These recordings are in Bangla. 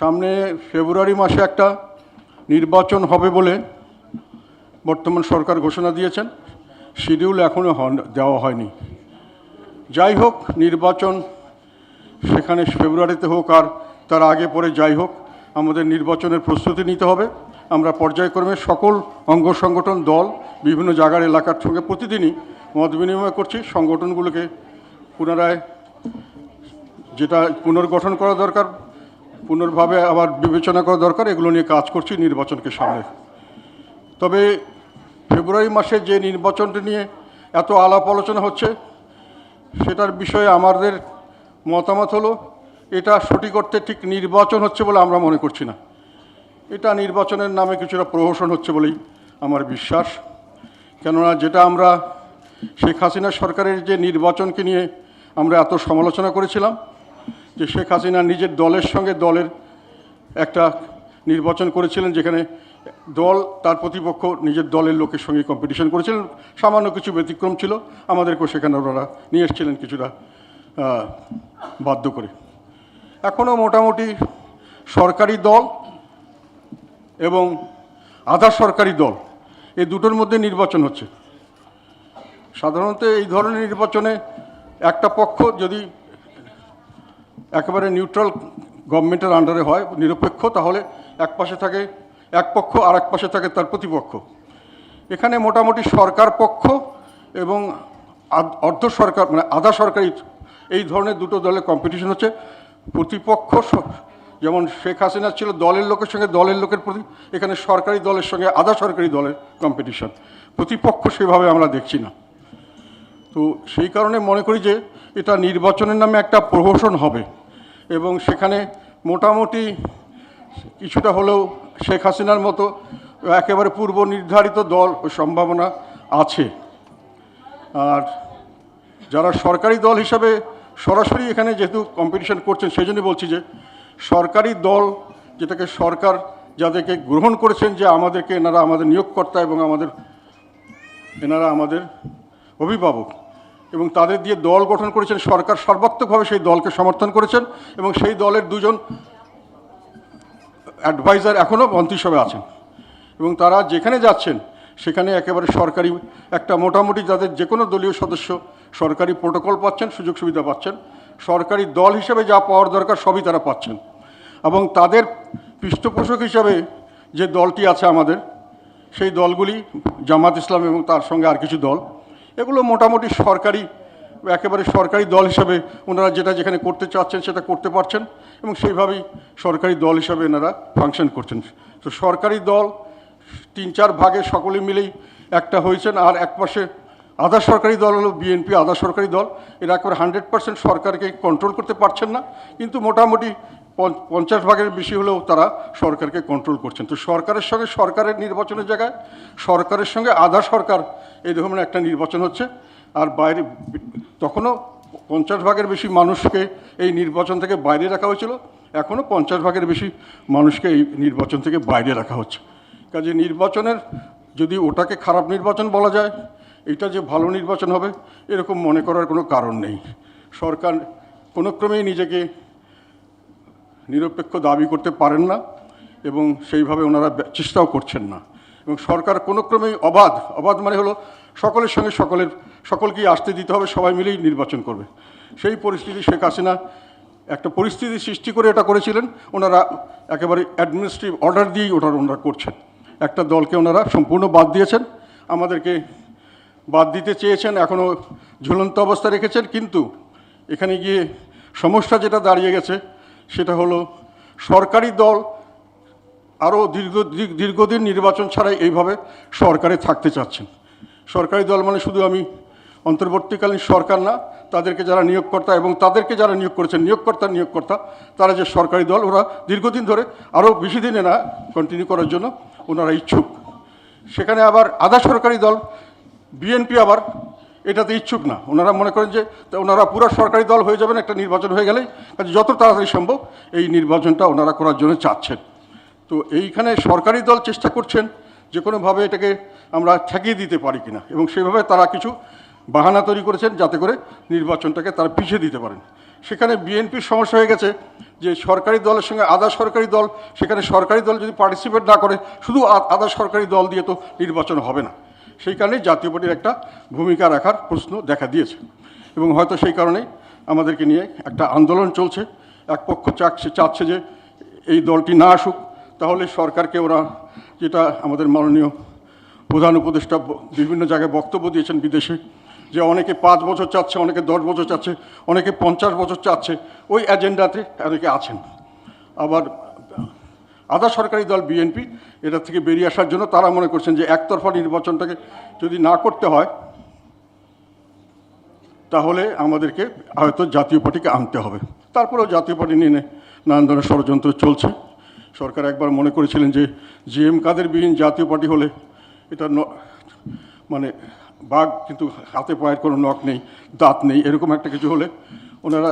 সামনে ফেব্রুয়ারি মাসে একটা নির্বাচন হবে বলে বর্তমান সরকার ঘোষণা দিয়েছেন। শিডিউল এখনও দেওয়া হয়নি। যাই হোক, নির্বাচন সেখানে ফেব্রুয়ারিতে হোক আর তার আগে পরে যাই হোক, আমাদের নির্বাচনের প্রস্তুতি নিতে হবে। আমরা পর্যায়ক্রমে সকল অঙ্গ সংগঠন, দল, বিভিন্ন জায়গার এলাকার সঙ্গে প্রতিদিনই মত বিনিময় করছি। সংগঠনগুলোকে পুনরায় যেটা পুনর্গঠন করা দরকার পুনর্ভাবে আবার বিবেচনা করা দরকার, এগুলো নিয়ে কাজ করছি নির্বাচনকে সামনে। তবে ফেব্রুয়ারি মাসে যে নির্বাচনটি নিয়ে এত আলাপ আলোচনা হচ্ছে, সেটার বিষয়ে আমাদের মতামত হলো, এটা সঠিক অর্থে ঠিক নির্বাচন হচ্ছে বলে আমরা মনে করছি না। এটা নির্বাচনের নামে কিছুটা প্রহসন হচ্ছে বলেই আমার বিশ্বাস। কেননা যেটা আমরা শেখ হাসিনা সরকারের যে নির্বাচনকে নিয়ে আমরা এত সমালোচনা করেছিলাম যে শেখ হাসিনা নিজের দলের সঙ্গে দলের একটা নির্বাচন করেছিলেন, যেখানে দল তার প্রতিপক্ষ নিজের দলের লোকের সঙ্গে কম্পিটিশন করেছিলেন। সামান্য কিছু ব্যতিক্রম ছিল। আমাদেরকেও সেখানে ওনারা নিয়ে এসেছিলেন কিছুটা বাধ্য করে। এখনও মোটামুটি সরকারি দল এবং আধা সরকারি দল, এই দুটোর মধ্যে নির্বাচন হচ্ছে। সাধারণত এই ধরনের নির্বাচনে একটা পক্ষ যদি একেবারে নিউট্রাল গভর্নমেন্টের আন্ডারে হয়, নিরপেক্ষ, তাহলে এক পাশে থাকে এক পক্ষ আর এক পাশে থাকে তার প্রতিপক্ষ। এখানে মোটামুটি সরকার পক্ষ এবং অর্ধ সরকার মানে আধা সরকারি এই ধরনের দুটো দলের কম্পিটিশন হচ্ছে। প্রতিপক্ষ যেমন শেখ হাসিনা ছিল দলের লোকের সঙ্গে দলের লোকের প্রতি, এখানে সরকারি দলের সঙ্গে আধা সরকারি দলের কম্পিটিশন প্রতিপক্ষ সেভাবে আমরা দেখছি না। তো সেই কারণে মনে করি যে এটা নির্বাচনের নামে একটা প্রহসন হবে। এবং সেখানে মোটামুটি কিছুটা হলেও শেখ হাসিনার মতো একেবারে পূর্ব নির্ধারিত দল ও সম্ভাবনা আছে। আর যারা সরকারি দল হিসাবে সরাসরি এখানে যেহেতু কম্পিটিশন করছেন সেই জন্য বলছি যে সরকারি দল যেটাকে সরকার যাদেরকে গ্রহণ করেছেন, যে আমাদেরকে এনারা আমাদের নিয়োগকর্তা এবং আমাদের এনারা আমাদের অভিভাবক এবং তাদের দিয়ে দল গঠন করেছেন, সরকার সর্বাত্মকভাবে সেই দলকে সমর্থন করেছেন এবং সেই দলের দুজন অ্যাডভাইজার এখনও মন্ত্রিসভায় আছেন। এবং তারা যেখানে যাচ্ছেন, সেখানে একেবারে সরকারি একটা মোটামুটি যাদের যে কোনো দলীয় সদস্য সরকারি প্রোটোকল পাচ্ছেন, সুযোগ সুবিধা পাচ্ছেন, সরকারি দল হিসেবে যা পাওয়ার দরকার সবই তারা পাচ্ছেন। এবং তাদের পৃষ্ঠপোষক হিসাবে যে দলটি আছে আমাদের, সেই দলগুলি জামাত ইসলাম এবং তার সঙ্গে আর কিছু দল এগুলো মোটামুটি সরকারি, একেবারে সরকারি দল হিসাবে ওনারা যেটা যেখানে করতে চাচ্ছেন সেটা করতে পারছেন এবং সেইভাবেই সরকারি দল হিসাবে এনারা ফাংশন করছেন। তো সরকারি দল, তিন চার ভাগে সকলে মিলেই একটা হয়েছেন আর এক পাশে আধা সরকারি দল হলো বিএনপি, আধা সরকারি দল। এরা একেবারে হান্ড্রেড পার্সেন্ট সরকারকে কন্ট্রোল করতে পারছেন না। কিন্তু মোটামুটি পঞ্চাশ ভাগের বেশি হলেও তারা সরকারকে কন্ট্রোল করছেন। তো সরকারের সঙ্গে সরকারের নির্বাচনের জায়গায়, সরকারের সঙ্গে আধা সরকার এই ধরনের একটা নির্বাচন হচ্ছে, আর বাইরে তখনও পঞ্চাশ ভাগের বেশি মানুষকে এই নির্বাচন থেকে বাইরে রাখা হয়েছিল, এখনও পঞ্চাশ ভাগের বেশি মানুষকে এই নির্বাচন থেকে বাইরে রাখা হচ্ছে। কাজে নির্বাচনের যদি ওটাকে খারাপ নির্বাচন বলা যায়, এটা যে ভালো নির্বাচন হবে, এরকম মনে করার কোনো কারণ নেই। সরকার কোনো ক্রমেই নিজেকে নিরপেক্ষ দাবি করতে পারেন না এবং সেইভাবে ওনারা চেষ্টাও করছেন না। এবং সরকার কোনো ক্রমেই অবাধ অবাধ মানে হলো সকলের সঙ্গে সকলের, সকলকেই আসতে দিতে হবে, সবাই মিলেই নির্বাচন করবে। সেই পরিস্থিতি শেখ হাসিনা একটা পরিস্থিতি সৃষ্টি করে এটা করেছিলেন, ওনারা একেবারে অ্যাডমিনিস্ট্রেটিভ অর্ডার দিয়েই ওটা ওনারা করছেন। একটা দলকে ওনারা সম্পূর্ণ বাদ দিয়েছেন, আমাদেরকে বাদ দিতে চেয়েছেন এখনও ঝুলন্ত অবস্থা রেখেছেন, কিন্তু এখানে গিয়ে সমস্যা যেটা দাঁড়িয়ে গেছে সেটা হলো সরকারি দল আরও দীর্ঘ দীর্ঘ- দীর্ঘদিন নির্বাচন ছাড়াই এইভাবে সরকারে থাকতে চাচ্ছেন। সরকারি দল মানে শুধু আমি অন্তর্বর্তীকালীন সরকার না, তাদেরকে যারা নিয়োগকর্তা এবং তাদেরকে যারা নিয়োগ করেছেন, নিয়োগকর্তা নিয়োগকর্তা, তারা যে সরকারি দল, ওরা দীর্ঘদিন ধরে আরও বেশি দিনে না কন্টিনিউ করার জন্য ওনারা ইচ্ছুক। সেখানে আবার আধা সরকারি দল, বিএনপি আবার এটাতে ইচ্ছুক না। ওনারা মনে করেন যে ওনারা পুরো সরকারি দল হয়ে যাবেন, একটা নির্বাচন হয়ে গেলেই। যত তাড়াতাড়ি সম্ভব এই নির্বাচনটা ওনারা করার জন্য চাচ্ছেন। তো এইখানে সরকারি দল চেষ্টা করছেন যে কোনোভাবে এটাকে আমরা ঠেকিয়ে দিতে পারি কিনা। এবং সেভাবে তারা কিছু বাহানা তৈরি করেছেন যাতে করে নির্বাচনটাকে তারা পিছিয়ে দিতে পারেন। সেখানে বিএনপির সমস্যা হয়ে গেছে যে, সরকারি দলের সঙ্গে আধা সরকারি দল, সেখানে সরকারি দল যদি পার্টিসিপেট না করে, শুধু আধা সরকারি দল দিয়ে তো নির্বাচন হবে না। সেই কারণে জাতীয় পার্টির একটা ভূমিকা রাখার প্রশ্ন দেখা দিয়েছে। এবং হয়তো সেই কারণে আমাদেরকে নিয়ে একটা আন্দোলন চলছে। এক পক্ষ চাচ্ছে চাচ্ছে যে এই দলটি না আসুক, তাহলে সরকারকে ওরা যেটা আমাদের মাননীয় প্রধান উপদেষ্টা বিভিন্ন জায়গায় বক্তব্য দিয়েছেন বিদেশে, যে অনেকে পাঁচ বছর চাচ্ছে, অনেকে দশ বছর চাচ্ছে, অনেকে পঞ্চাশ বছর চাচ্ছে, ওই এজেন্ডাতে অনেকে আছেন। আবার আধা সরকারি দল বিএনপি এটা থেকে বেরিয়ে আসার জন্য তারা মনে করছেন যে একতরফা নির্বাচনটাকে যদি না করতে হয়, তাহলে আমাদেরকে হয়তো জাতীয় পার্টিকে আনতে হবে। তারপরেও জাতীয় পার্টি নিয়ে নানান ধরনের ষড়যন্ত্র চলছে। সরকার একবার মনে করেছিলেন যে জি এম কাদেরবিহীন জাতীয় পার্টি হলে এটা মানে বাঘ কিন্তু হাতে পায়ের কোনো নখ নেই, দাঁত নেই, এরকম একটা কিছু হলে ওনারা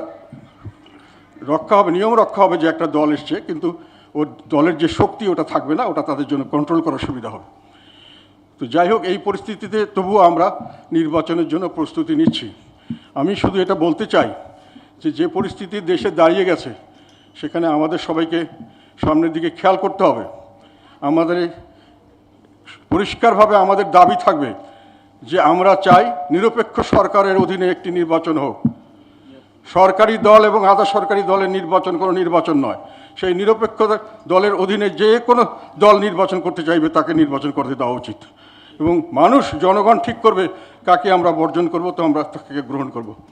রক্ষা হবে, নিয়ম রক্ষা হবে যে একটা দল এসছে, কিন্তু ওর দলের যে শক্তি ওটা থাকবে না, ওটা তাদের জন্য কন্ট্রোল করার সুবিধা হবে। তো যাই হোক, এই পরিস্থিতিতে তবুও আমরা নির্বাচনের জন্য প্রস্তুতি নিচ্ছি। আমি শুধু এটা বলতে চাই যে যে পরিস্থিতি দেশে দাঁড়িয়ে গেছে, সেখানে আমাদের সবাইকে সামনের দিকে খেয়াল করতে হবে। আমাদের পরিষ্কারভাবে আমাদের দাবি থাকবে যে, আমরা চাই নিরপেক্ষ সরকারের অধীনে একটি নির্বাচন হোক। সরকারি দল এবং আধা সরকারি দলের নির্বাচন কোনো নির্বাচন নয়। সেই নিরপেক্ষ দলের অধীনে যে কোনো দল নির্বাচন করতে চাইবে তাকে নির্বাচন করতে দেওয়া উচিত। এবং মানুষ, জনগণ ঠিক করবে কাকে আমরা বর্জন করব, তো আমরা তাকে গ্রহণ করব।